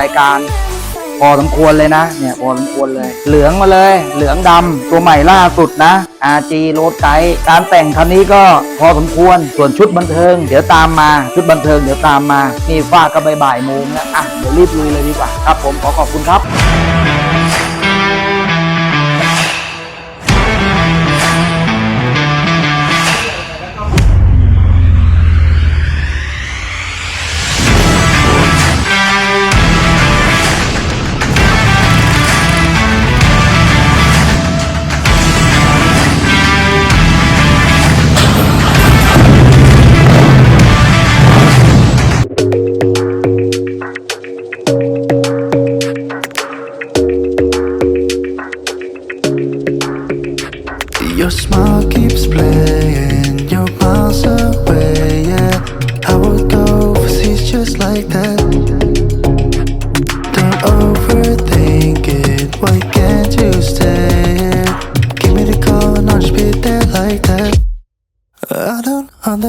รายการ พอสมควรเลยนะ เนี่ยพอสมควรเลย เหลืองมาเลย เหลืองดำตัวใหม่ล่าสุดนะ RG รถไกด์การแต่งคันนี้ก็พอสมควร ส่วนชุดบันเทิง เดี๋ยวตามมา ชุดบันเทิงเดี๋ยวตามมา นี่ฟาก็บ่ายๆโมงแล้วอะ เดี๋ยวรีบลุยเลยดีกว่า ครับผมขอขอบคุณครับ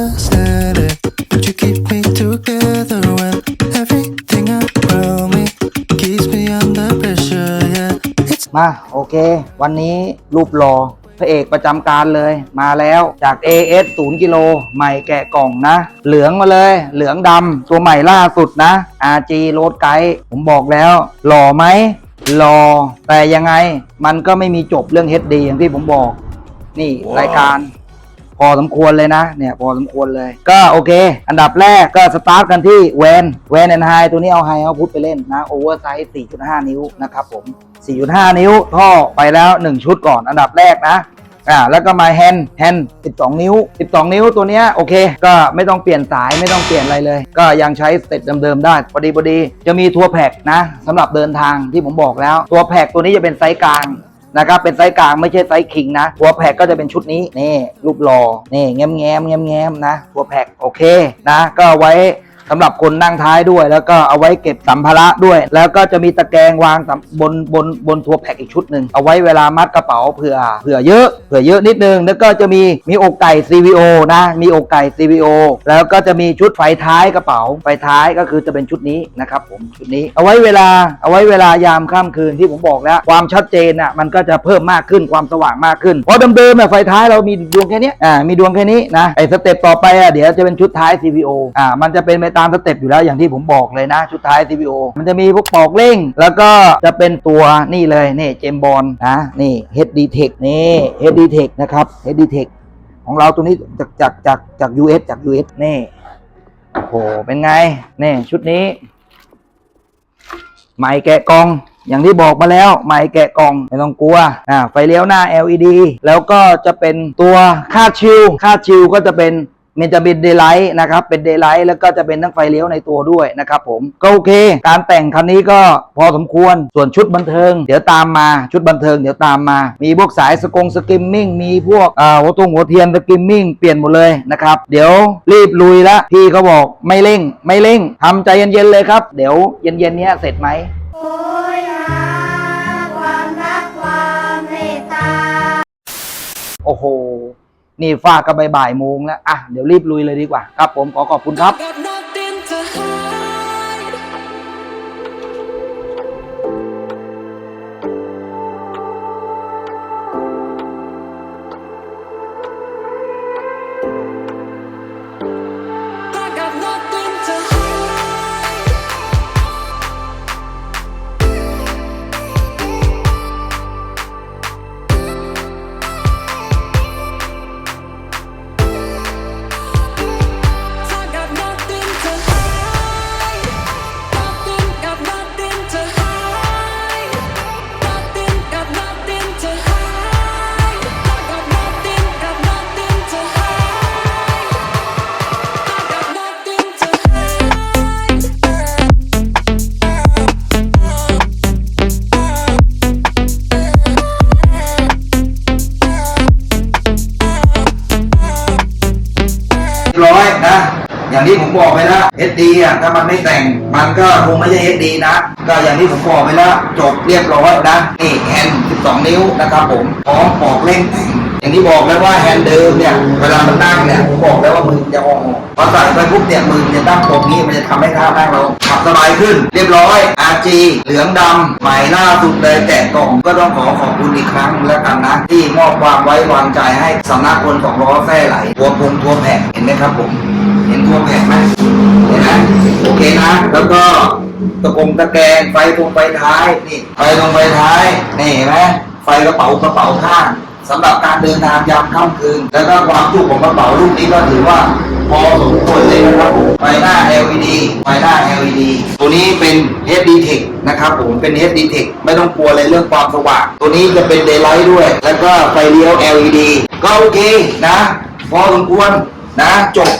don't understand it, but you keep me together when everything around me keeps me under pressure, yeah. It's มาโอเค วันนี้รูปรอพระเอกประจำการเลยมาแล้วจาก AS 0กิโลใหม่แกะกล่องนะ เหลืองมาเลย เหลืองดำตัวใหม่ล่าสุดนะ RG รถไกด์ผมบอกแล้ว หล่อไหมหล่อแต่ยังไงมันก็ไม่มีจบเรื่อง HD อย่างที่ผมบอก นี่รายการ พอสมควรเลยนะ เนี่ยพอสมควรเลย ก็โอเค อันดับแรกก็สตาร์ทกันที่แวนแวนแอนไฮตัวนี้เอาไฮเอาพุทไปเล่นนะโอเวอร์ไซส์4.5 นิ้วนะครับผม 4.5 นิ้วท่อไปแล้ว 1 ชุดก่อน อันดับแรกนะอ่าแล้วก็มาแฮนแฮน12 นิ้ว 12 นิ้วตัวเนี้ยโอเค ก็ไม่ต้องเปลี่ยนสายไม่ต้องเปลี่ยนอะไรเลย ก็ยังใช้สเต็ปเดิมๆได้พอดีพอดี จะมีทัวร์แพ็กนะสำหรับเดินทางที่ผมบอกแล้ว ตัวแพ็กตัวนี้จะเป็นไซส์กลาง นะครับเป็นไซส์กลางไม่ใช่ไซส์คิงนะหัวแพ็กก็จะเป็นชุดนี้นี่รูปหล่อนี่แง้มแง้มแง้มแง้มนะหัวแพ็กโอเคนะก็ไว้ สำหรับคนนั่งท้ายด้วย แล้วก็เอาไว้เก็บสัมภาระด้วย แล้วก็จะมีตะแกรงวางบนบนบนทัวร์แพ็กอีกชุดหนึ่งเอาไว้เวลามัดกระเป๋าเผื่อเผื่อเยอะเผื่อเยอะนิดนึง แล้วก็จะมีมีอกไก่ CVO นะมีอกไก่ CVO แล้วก็จะมีชุดไฟท้ายกระเป๋าไฟท้ายก็คือจะเป็นชุดนี้นะครับผมชุดนี้เอาไว้เวลาเอาไว้เวลายามค่ำคืนที่ผมบอกแล้ว ความชัดเจนอะมันก็จะเพิ่มมากขึ้นความสว่างมากขึ้นเพราะเดิมๆอะไฟท้ายเรามีดวงแค่นี้อ่ามีดวงแค่นี้นะไอ้สเต็ปต่อไปอะเดี๋ยวจะเป็นชุดท้าย CVO อ่ามันจะเป็นไปตามสเต็ปอยู่แล้วอย่างที่ผมบอกเลยนะ ชุดท้าย CVO มันจะมีพวกปอกเร่ง แล้วก็จะเป็นตัวนี่เลยนี่เจมบอลนะนี่ HD Tech นี่ HD Tech นะครับ HD Tech ของเราตัวนี้จากจากจากจาก US จาก US นี่โอ้โหเป็นไงนี่ชุดนี้ใหม่แกะกล่องอย่างที่บอกมาแล้วใหม่แกะกล่องไม่ต้องกลัวอ่าไฟเลี้ยวหน้า LED แล้วก็จะเป็นตัวค่าดชิลค่าดชิลก็จะเป็น มันจะเป็นเดย์ไลท์นะครับ เป็นเดย์ไลท์แล้วก็จะเป็นทั้งไฟเลี้ยวในตัวด้วยนะครับผม ก็โอเค การแต่งคันนี้ก็พอสมควร ส่วนชุดบันเทิง เดี๋ยวตามมา ชุดบันเทิงเดี๋ยวตามมา มีพวกสายสกงสกิมมิ่ง มีพวกอ่าหัวตรงหัวเทียนสกิมมิ่ง เปลี่ยนหมดเลยนะครับ เดี๋ยวรีบลุยละพี่เขาบอกไม่เร่ง ไม่เร่งทำใจเย็นๆเลยครับ เดี๋ยวเย็นๆเนี้ยเสร็จไหมโหยหาความรักความเมตตาโอ้โห นี่ฟากก็บ่ายๆโมงแล้วอะเดี๋ยวรีบลุยเลยดีกว่า ครับผมขอขอบคุณครับ นะ อย่างที่ผมบอกไปแล้ว HD อะถ้ามันไม่แต่งมันก็คงไม่ใช่ HD นะ ก็อย่างที่ผมบอกไปแล้วจบเรียบร้อยนะนี่แฮนด์12 นิ้วนะครับผมพร้อมปอกเล่นแต่งอย่างที่บอกแล้วว่าแฮนด์เดิมเนี่ยเวลามันนั่งเนี่ยผมบอกแล้ว มือจะออนพอใส่ไปปุ๊บเนี่ยมือมันจะตั้งตรงนี้มันจะทำให้ท่านั่งเราขับสบายขึ้น เรียบร้อยอา RG เหลืองดำใหม่ล่าสุดเลยแกะกล่องก็ต้องขอขอบคุณอีกครั้งแล้วกันนะที่มอบความไว้วางใจให้สำนักคนสองล้อแท้ไหลตัวพงตัวแผ่เห็นไหมครับผมเห็นตัวแผ่ไหมเห็นไหมโอเคนะ แล้วก็ตะกงตะแกรงไฟตรงไฟท้ายนี่ไฟตรงไฟท้ายนี่เห็นไหมไฟกระเป๋ากระเป๋าข้าง สำหรับการเดินทางยามค่ำคืน แล้วก็ความจุของกระเป๋าลูกนี้ก็ถือว่าพอสมควรเลยนะครับผมไฟหน้า LED ไฟหน้า LED ตัวนี้เป็น HD Tech นะครับผมเป็น HD Tech ไม่ต้องกลัวเลยเรื่องความสว่าง ตัวนี้จะเป็น Daylight ด้วย แล้วก็ไฟเลี้ยว LED ก็โอเคนะ พอสมควรนะจบ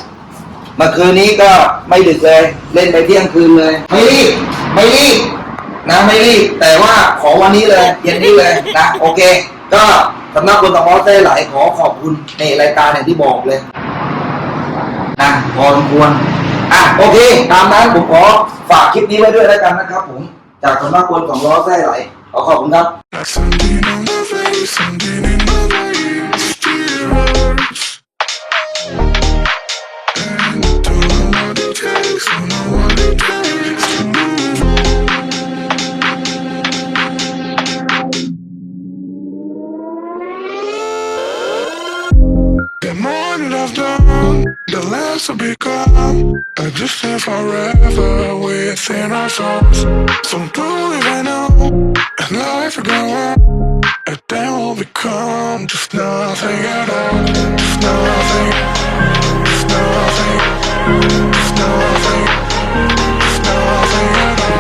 เมื่อคืนนี้ก็ไม่ดึกเลย เล่นไปเที่ยงคืนเลย ไม่รีบไม่รีบนะไม่รีบแต่ว่าขอวันนี้เลยเย็นนี้เลยนะโอเค ก็ สำนักคนตะมอไต้หลายขอขอบคุณในรายการอย่างที่บอกเลยนะพอสมควรอะโอเค ตามนั้นผมขอฝากคลิปนี้ไว้ด้วยแล้วกันนะครับผม จากสำนักคนของล้อแท้ไหลขอขอบคุณครับ less I've become. Stay forever within our souls. So do it I know, and life will go on. And then we'll become just nothing at all. Just nothing. Just nothing. Just nothing. Just nothing at all.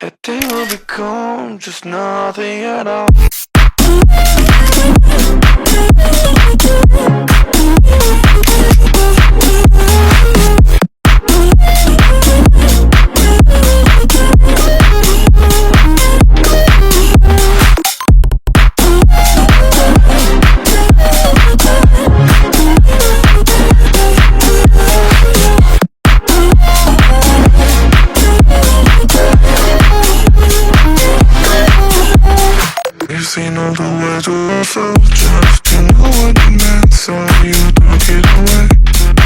And then we'll become just nothing at all. So.